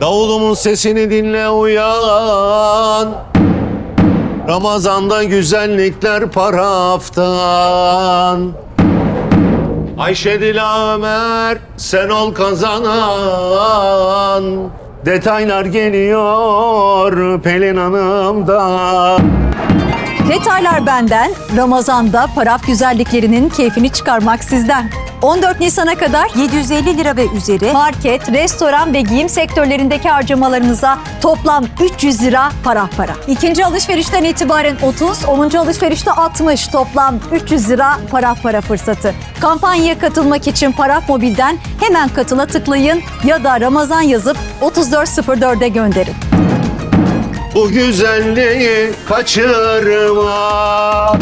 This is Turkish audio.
Davulumun sesini dinle uyan. Ramazanda güzellikler paraftan. Ayşe Dila Ömer sen ol kazanan. Detaylar geliyor Pelin Hanım'dan. Detaylar benden, Ramazan'da paraf güzelliklerinin keyfini çıkarmak sizden. 14 Nisan'a kadar 750 lira ve üzeri market, restoran ve giyim sektörlerindeki harcamalarınıza toplam 300 lira paraf para. İkinci alışverişten itibaren 30, 10. alışverişte 60, toplam 300 lira paraf para fırsatı. Kampanyaya katılmak için Paraf Mobil'den hemen katıla tıklayın ya da Ramazan yazıp 3404'e gönderin. Bu güzelliği kaçırma.